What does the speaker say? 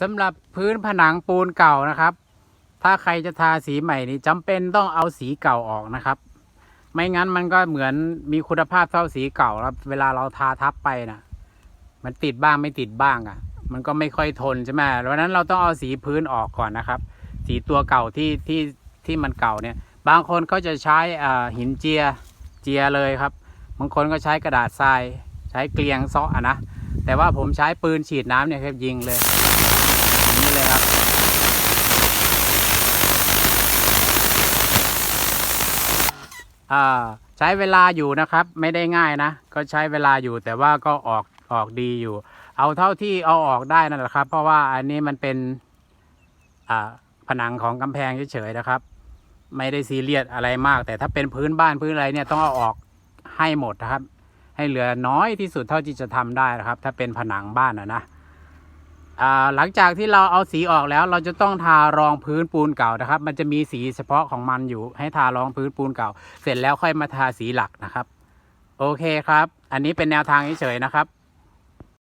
สำหรับพื้นผนังปูนเก่านะครับ ถ้าใครจะทาสีใหม่นี่จำเป็นต้องเอาสีเก่าออกนะครับ ไม่งั้นมันก็เหมือนมีคุณภาพเท่าสีเก่าแล้วเวลาเราทาทับไปนะมันติดบ้างไม่ติดบ้างอะ่ะ มันก็ไม่ค่อยทนใช่ไหมดังนั้นเราต้องเอาสีพื้นออกก่อนนะครับ สีตัวเก่าที่ที่ที่มันเก่าเนี่ย บางคนเขาจะใช้อ่าหินเจียเจียเลยครับ บางคนก็ใช้กระดาษทราย ใช้เกลียงซาะอะนะแต่ว่าผมใช้ปืนฉีดน้ำเนี่ยครับยิงเลย นี้เลยครับ อ่าใช้เวลาอยู่นะครับ ไม่ได้ง่ายนะ ก็ใช้เวลาอยู่แต่ว่าก็ออกออกดีอยู่ เอาเท่าที่เอาออกได้นั่นแหละครับ เพราะว่าอันนี้มันเป็นอ่าผนังของกำแพงเฉยๆนะครับ ไม่ได้ซีเรียสอะไรมาก แต่ถ้าเป็นพื้นบ้านพื้นอะไรเนี่ยต้องเอาออกให้หมดนะครับ ให้เหลือน้อยที่สุดเท่าที่จะทำได้นะครับ ถ้าเป็นผนังบ้านนะนะ หลังจากที่เราเอาสีออกแล้ว เราจะต้องทารองพื้นปูนเก่านะครับ มันจะมีสีเฉพาะของมันอยู่ ให้ทารองพื้นปูนเก่า เสร็จแล้วค่อยมาทาสีหลักนะครับ โอเคครับ อันนี้เป็นแนวทางเฉยๆนะครับ